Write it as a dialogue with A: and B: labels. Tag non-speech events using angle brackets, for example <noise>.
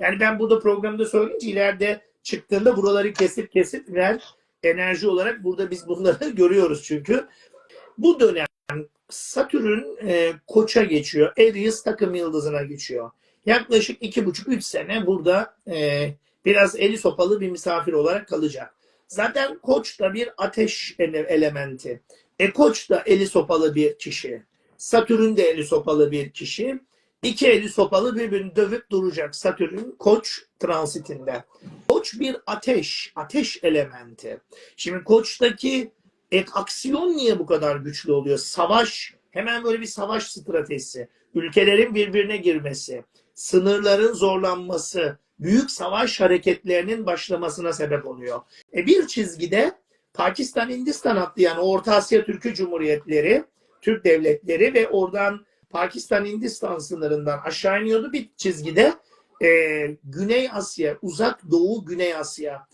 A: Yani ben burada programda söyleyince ileride çıktığında buraları kesip kesip ver enerji olarak burada biz bunları <laughs> görüyoruz çünkü. Bu dönem Satürn e, koça geçiyor. Aries takım yıldızına geçiyor. Yaklaşık iki buçuk üç sene burada e, biraz eli sopalı bir misafir olarak kalacak. Zaten koç da bir ateş ele- elementi. E koç da eli sopalı bir kişi. Satürn de eli sopalı bir kişi. İki eli sopalı birbirini dövüp duracak Satürn koç transitinde. Koç bir ateş, ateş elementi. Şimdi koçtaki et aksiyon niye bu kadar güçlü oluyor? Savaş, hemen böyle bir savaş stratejisi. Ülkelerin birbirine girmesi, sınırların zorlanması, büyük savaş hareketlerinin başlamasına sebep oluyor. E bir çizgide Pakistan, Hindistan hattı yani Orta Asya Türkü Cumhuriyetleri, Türk devletleri ve oradan Pakistan, Hindistan sınırından aşağı iniyordu bir çizgide. E, Güney Asya, Uzak Doğu Güney Asya